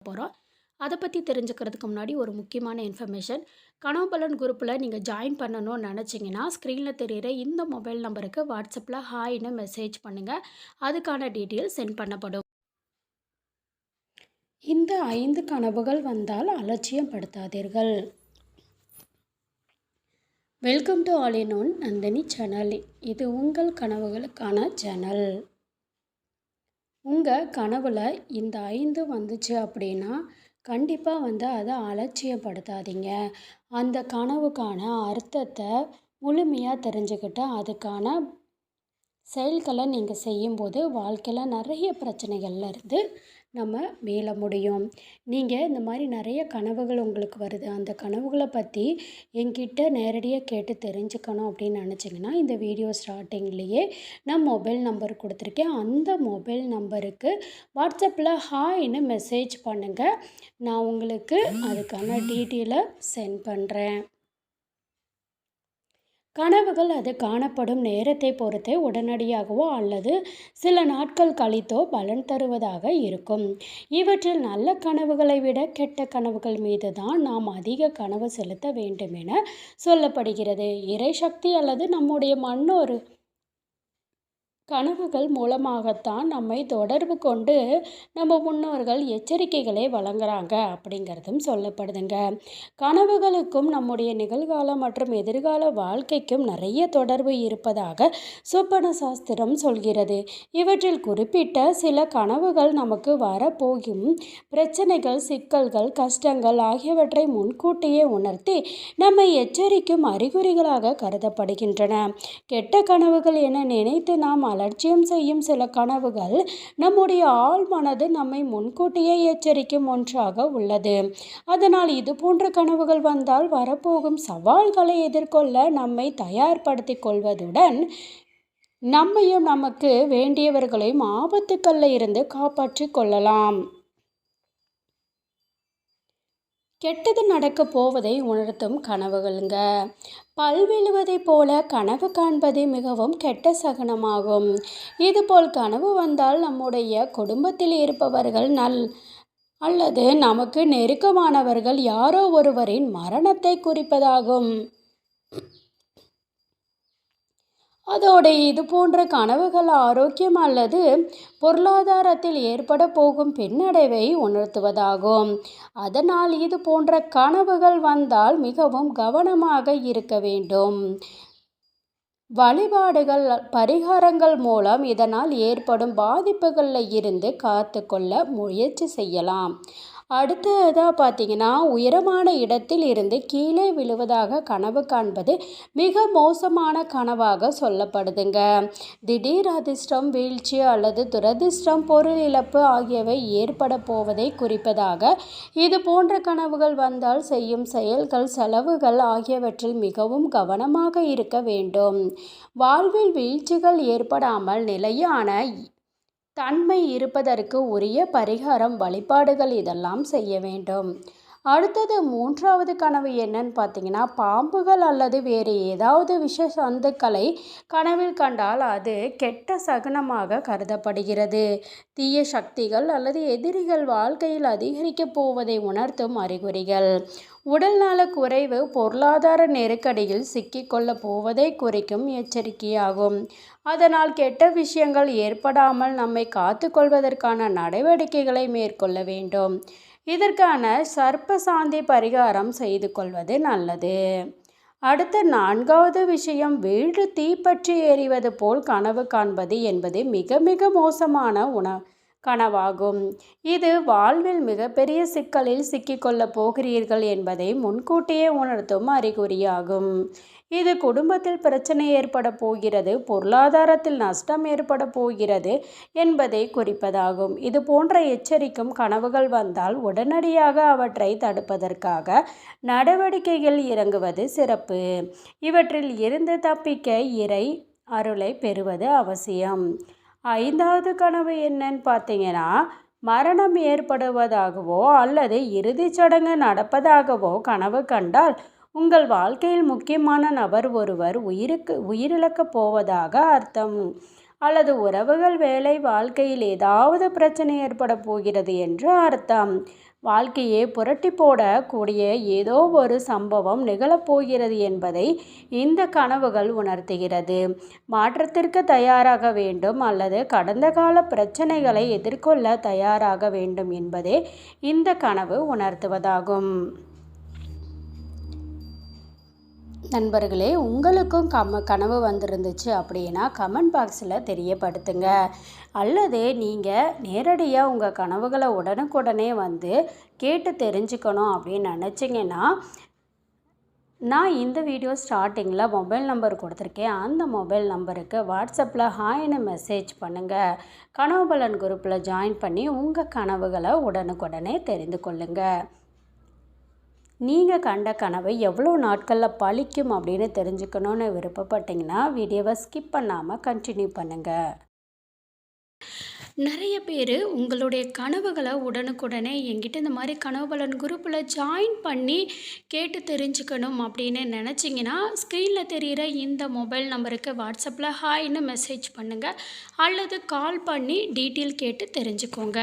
போகிறோம் அதை பற்றி தெரிஞ்சுக்கிறதுக்கு முன்னாடி ஒரு முக்கியமான இன்ஃபர்மேஷன் கனவு பலன் குரூப்பில் நீங்கள் ஜாயின் பண்ணணும்னு நினச்சிங்கன்னா ஸ்க்ரீனில் தெரிகிற இந்த மொபைல் நம்பருக்கு வாட்ஸ்அப்பில் ஹாய்னு மெசேஜ் பண்ணுங்கள் அதுக்கான டீட்டெயில் சென்ட் பண்ணப்படும். இந்த ஐந்து கனவுகள் வந்தால் அலட்சியம் படுத்தாதீர்கள். Welcome to all in one Nandini channel இது உங்கள் கனவுகளுக்கான சேனல் உங்கள் கனவில் இந்த ஐந்து வந்துச்சு அப்படின்னா கண்டிப்பாக வந்து அதை அலட்சியப்படுத்தாதீங்க. அந்த கனவுக்கான அர்த்தத்தை முழுமையாக தெரிஞ்சுக்கிட்டு அதுக்கான செயல்களை நீங்கள் செய்யும்போது வாழ்க்கையில் நிறைய பிரச்சனைகள்லேருந்து நம்ம மீள முடியும். நீங்கள் இந்த மாதிரி நிறைய கனவுகள் உங்களுக்கு வருது. அந்த கனவுகளை பற்றி என்கிட்ட நேரடியாக கேட்டு தெரிஞ்சுக்கணும் அப்படின்னு நினச்சிங்கன்னா இந்த வீடியோ ஸ்டார்டிங்லேயே நான் மொபைல் நம்பர் கொடுத்துருக்கேன். அந்த மொபைல் நம்பருக்கு வாட்ஸ்அப்பில் ஹாய்னு மெசேஜ் பண்ணுங்கள் நான் உங்களுக்கு அதுக்கான டீட்டெயிலை சென்ட் பண்ணுறேன் கனவுகள் அது காணப்படும் நேரத்தை பொறுத்தே உடனடியாகவோ அல்லது சில நாட்கள் கழித்தோ பலன் தருவதாக இருக்கும். இவற்றில் நல்ல கனவுகளை விட கெட்ட கனவுகள் மீது தான் நாம் அதிக கனவு செலுத்த வேண்டும் என சொல்லப்படுகிறது. இறை சக்தி அல்லது நம்முடைய மன்னொரு கனவுகள் மூலமாகத்தான் நம்மை தொடர்பு கொண்டு நம்ம முன்னோர்கள் எச்சரிக்கைகளை வழங்குறாங்க அப்படிங்கிறதும் சொல்லப்படுதுங்க. கனவுகளுக்கும் நம்முடைய நிகழ்கால மற்றும் எதிர்கால வாழ்க்கைக்கும் நிறைய தொடர்பு இருப்பதாக சொப்பன சாஸ்திரம் சொல்கிறது. இவற்றில் குறிப்பிட்ட சில கனவுகள் நமக்கு வரப்போகும். பிரச்சனைகள் சிக்கல்கள் கஷ்டங்கள் ஆகியவற்றை முன்கூட்டியே உணர்த்தி நம்மை எச்சரிக்கும் அறிகுறிகளாக கருதப்படுகின்றன. கெட்ட கனவுகள் என நினைத்து நாம் அலட்சியம் செய்யும் சில கனவுகள் நம்முடைய ஆள் மனது நம்மை முன்கூட்டியே எச்சரிக்கும் ஒன்றாக உள்ளது. அதனால் இது போன்ற கனவுகள் வந்தால் வரப்போகும் சவால்களை எதிர்கொள்ள நம்மை தயார்படுத்தி கொள்வதுடன் நம்மையும் நமக்கு வேண்டியவர்களையும் ஆபத்துக்களில் இருந்து காப்பாற்றிக் கொள்ளலாம். கெட்டது நடக்க போவதை உணர்த்தும் கனவுகளுங்க. பல்விழுவதைப் போல கனவு காண்பது மிகவும் கெட்ட சகனமாகும். இதுபோல் கனவு வந்தால் நம்முடைய குடும்பத்தில் இருப்பவர்கள் நல் அல்லது நமக்கு நெருக்கமானவர்கள் யாரோ ஒருவரின் மரணத்தை குறிப்பதாகும். அதோடு இது போன்ற கனவுகள் ஆரோக்கியம் அல்லது பொருளாதாரத்தில் ஏற்பட போகும் பின்னடைவை உணர்த்துவதாகும். அதனால் இது போன்ற கனவுகள் வந்தால் மிகவும் கவனமாக இருக்க வேண்டும். வழிபாடுகள் பரிகாரங்கள் மூலம் இதனால் ஏற்படும் பாதிப்புகளில் இருந்து காத்து கொள்ள முயற்சி செய்யலாம். அடுத்ததாக பார்த்தீங்கன்னா உயரமான இடத்தில் இருந்து கீழே விழுவதாக கனவு காண்பது மிக மோசமான கனவாக சொல்லப்படுதுங்க. திடீர் அதிர்ஷ்டம் வீழ்ச்சி அல்லது துரதிர்ஷ்டம் பொருள் இழப்பு ஆகியவை ஏற்பட போவதை குறிப்பதாக இது போன்ற கனவுகள் வந்தால் செய்யும் செயல்கள் செலவுகள் ஆகியவற்றில் மிகவும் கவனமாக இருக்க வேண்டும். வாழ்வில் வீழ்ச்சிகள் ஏற்படாமல் நிலையான தன்மை இருப்பதற்கு உரிய பரிகாரம் வழிபாடுகள் இதெல்லாம் செய்ய வேண்டும். அடுத்தது மூன்றாவது கனவு என்னன்னு பார்த்தீங்கன்னா பாம்புகள் அல்லது வேறு ஏதாவது விஷ சந்துக்களை கனவில் கண்டால் அது கெட்ட சகுனமாக கருதப்படுகிறது. தீய சக்திகள் அல்லது எதிரிகள் வாழ்க்கையில் அதிகரிக்கப் போவதை உணர்த்தும் அறிகுறிகள். உடல்நல குறைவு பொருளாதார நெருக்கடியில் சிக்கிக்கொள்ளப் போவதை குறிக்கும் எச்சரிக்கையாகும். அதனால் கெட்ட விஷயங்கள் ஏற்படாமல் நம்மை காத்துக்கொள்வதற்கான நடவடிக்கைகளை மேற்கொள்ள வேண்டும். இதற்கான சர்ப்ப சாந்தி பரிகாரம் செய்து கொள்வது நல்லது. அடுத்த நான்காவது விஷயம் வீடு தீப்பற்றி எறிவது போல் கனவு காண்பது என்பது மிக மிக மோசமான உணவு கனவாகும். இது வாழ்வில் மிகப்பெரிய சிக்கலில் சிக்கிக்கொள்ளப் போகிறீர்கள் என்பதை முன்கூட்டியே உணர்த்தும் அறிகுறியாகும். இது குடும்பத்தில் பிரச்சனை ஏற்பட போகிறது பொருளாதாரத்தில் நஷ்டம் ஏற்பட போகிறது என்பதை குறிப்பதாகும். இது போன்ற எச்சரிக்கும் கனவுகள் வந்தால் உடனடியாக அவற்றை தடுப்பதற்காக நடவடிக்கைகள் இறங்குவது சிறப்பு. இவற்றில் இருந்து தப்பிக்க இறை அருளை பெறுவது அவசியம். ஐந்தாவது கனவு என்னன்னு பார்த்தீங்கன்னா மரணம் ஏற்படுவதாகவோ அல்லது இறுதிச் சடங்கு நடப்பதாகவோ கனவு கண்டால் உங்கள் வாழ்க்கையில் முக்கியமான நபர் ஒருவர் உயிருக்கு உயிரிழக்கப் போவதாக அர்த்தம். அல்லது உறவுகள் வேலை வாழ்க்கையில் ஏதாவது பிரச்சனை ஏற்பட போகிறது என்று அர்த்தம். வாழ்க்கையை புரட்டி போடக்கூடிய ஏதோ ஒரு சம்பவம் நிகழப்போகிறது என்பதை இந்த கனவுகள் உணர்த்துகிறது. மாற்றத்திற்கு தயாராக வேண்டும் அல்லது கடந்த கால பிரச்சனைகளை எதிர்கொள்ள தயாராக வேண்டும் என்பதே இந்த கனவு உணர்த்துவதாகும். நண்பர்களே உங்களுக்கும் கம கனவு வந்திருந்துச்சு அப்படின்னா கமெண்ட் பாக்ஸில் தெரியப்படுத்துங்க. அல்லது நீங்கள் நேரடியாக உங்கள் கனவுகளை உடனுக்குடனே வந்து கேட்டு தெரிஞ்சுக்கணும் அப்படின்னு நினச்சிங்கன்னா நான் இந்த வீடியோ ஸ்டார்டிங்கில் மொபைல் நம்பர் கொடுத்துருக்கேன். அந்த மொபைல் நம்பருக்கு வாட்ஸ்அப்பில் ஹாய்னு மெசேஜ் பண்ணுங்கள் கனவு பலன் குரூப்பில் ஜாயின் பண்ணி உங்கள் கனவுகளை உடனுக்குடனே தெரிந்து கொள்ளுங்கள் நீங்கள் கண்ட கனவை எவ்வளோ நாட்களில் பழிக்கும் அப்படின்னு தெரிஞ்சுக்கணுன்னு விருப்பப்பட்டீங்கன்னா வீடியோவை ஸ்கிப் பண்ணாமல் கண்டினியூ பண்ணுங்கள் நிறைய பேர் உங்களுடைய கனவுகளை உடனுக்குடனே எங்கிட்ட இந்த மாதிரி கனவு பலன் குரூப்பில் ஜாயின் பண்ணி கேட்டு தெரிஞ்சுக்கணும் அப்படின்னு நினச்சிங்கன்னா ஸ்க்ரீனில் தெரிகிற இந்த மொபைல் நம்பருக்கு வாட்ஸ்அப்பில் ஹாய்னு மெசேஜ் பண்ணுங்கள் அல்லது கால் பண்ணி டீட்டெயில் கேட்டு தெரிஞ்சுக்கோங்க.